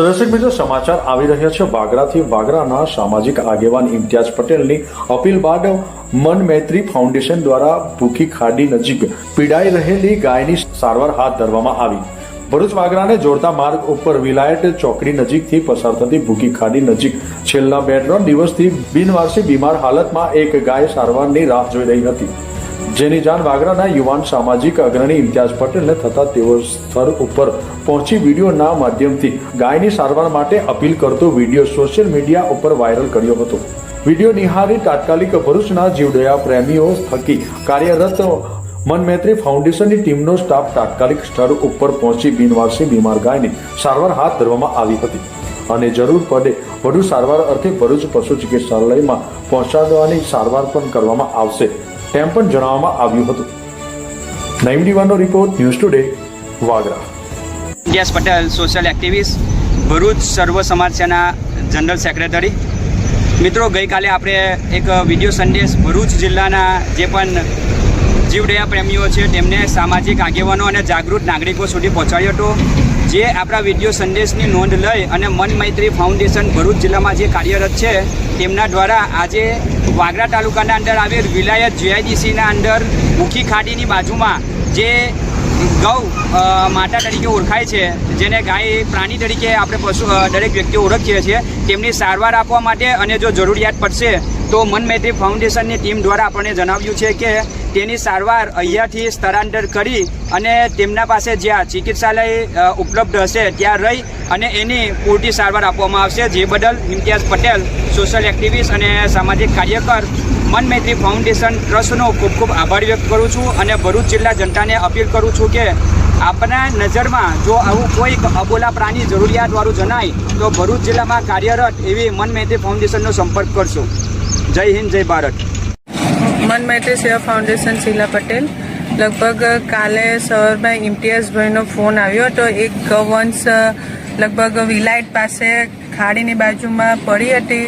તો મિત્રો, સમાચાર આવી રહ્યા છે વાગરાથી વાગરાના સામાજિક આગેવાન ઇમ્તિયાઝ પટેલની અપીલ બાદ મન મૈત્રી ફાઉન્ડેશન દ્વારા ભૂખી ખાડી નજીક પીડાઈ રહેલી ગાયની સારવાર હાથ ધરવામાં આવી. ભરૂચ વાગરાને જોડતા માર્ગ ઉપર વિલાયત ચોકડી નજીકથી પસાર થતી ભૂખી ખાડી નજીક છેલ્લા બે ત્રણ દિવસથી બિનવારસી બીમાર હાલતમાં એક ગાય સારવારની રાહ જોઈ રહી હતી. જેની જાણ વાગરાના યુવાન સામાજિક અગ્રણી ઇમ્તિયાઝ પટેલને થતા તેઓ સ્થળ ઉપર પહોંચી વિડીયોના માધ્યમથી ગાયની સારવાર માટે અપીલ કરતો વીડિયો સોશિયલ મીડિયા ઉપર વાયરલ કર્યો હતો. વીડિયો નિહાળી તાત્કાલિક ભરૂચના જીવદયા પ્રેમીઓ થકી કાર્યરત મનમૈત્રી ફાઉન્ડેશનની ટીમનો સ્ટાફ તાત્કાલિક સ્થળ ઉપર પહોંચી બિનવારસી બીમાર ગાયની સારવાર હાથ ધરવામાં આવી હતી. અને જરૂર પડે વધુ સારવાર અર્થે ભરૂચ પશુ ચિકિત્સાલયમાં પહોંચાડવાની સારવાર પણ કરવામાં આવશે, તેમ પણ જણાવવામાં આવ્યું હતું. Naim દીવાનો report news today, Vagra. Yash Patel social activist Bharuch Sarva Samaj Sena general secretary મિત્રો, ગઈકાલે આપણે એક વીડિયો સંદેશ ભરૂચ જિલ્લાના જે પણ જીવદયા પ્રેમીઓ છે, તેમને સામાજિક આગેવાનો અને જાગૃત નાગરિકો સુધી પહોંચાડ્યો હતો. જે આપણા વીડિયો સંદેશની નોંધ લઈ અને મન મૈત્રી ફાઉન્ડેશન ભરૂચ જિલ્લામાં જે કાર્યરત છે, તેમના દ્વારા આજે વાગરા તાલુકાના અંદર આવેલ વિલાયત જીઆઈડીસીના અંદર મુખી ખાડીની બાજુમાં જે ગૌ માતા તરીકે ઓળખાય છે, જેને ગાય પ્રાણી તરીકે આપણે પશુ દરેક વ્યક્તિઓ ઓળખીએ છીએ, તેમની સારવાર આપવા માટે અને જો જરૂરિયાત પડશે, તો મન મૈત્રી ફાઉન્ડેશનની ટીમ દ્વારા આપણને જણાવ્યું છે કે તેની સારવાર અહીંયાથી સ્થળાંતર કરી અને તેમના પાસે જ્યાં ચિકિત્સાલય ઉપલબ્ધ હશે, ત્યાં રહી અને એની પૂરતી સારવાર આપવામાં આવશે. જે બદલ ઇમ્તિયાઝ પટેલ સોશિયલ એક્ટિવિસ્ટ અને સામાજિક કાર્યકર મન મૈત્રી ફાઉન્ડેશન ટ્રસ્ટનો ખૂબ ખૂબ આભાર વ્યક્ત કરું છું અને ભરૂચ જિલ્લા જનતાને અપીલ કરું છું કે આપણા નજરમાં જો આવું કોઈક અબોલા પ્રાણી જરૂરિયાતવાળું જણાય, તો ભરૂચ જિલ્લામાં કાર્યરત એવી મન મૈત્રી ફાઉન્ડેશનનો સંપર્ક કરશો. જય હિન્દ, જય ભારત. મન મૈત્રી સેવા ફાઉન્ડેશન શીલા પટેલ. લગભગ કાલે સવારમાં ઇમ્તિયાઝભાઈનો ફોન આવ્યો હતો. એક ગૌવંશ લગભગ વિલાયત પાસે ખાડીની બાજુમાં પડી હતી.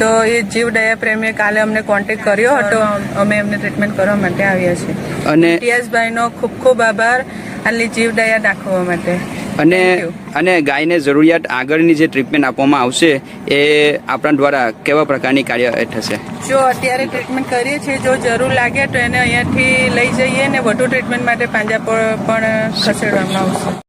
તો એ જીવ દયા પ્રેમીએ કાલે અમને કોન્ટેક્ટ કર્યો હતો. અમે એમને ટ્રીટમેન્ટ કરવા માટે આવ્યા છીએ. અને ઇમ્તિયાઝભાઈનો ખૂબ ખૂબ આભાર આટલી જીવ દયા દાખવવા માટે. અને અને ગાયને જરૂરિયાત આગળની જે ટ્રીટમેન્ટ આપવામાં આવશે એ આપણા દ્વારા કેવા પ્રકારની કાર્ય થશે? જો અત્યારે ટ્રીટમેન્ટ કરીએ છીએ જો જરૂર લાગે તો એને અહીંયાથી લઈ જઈએ ને વધુ ટ્રીટમેન્ટ માટે પાંજા પર પણ ખસેડવામાં આવશે.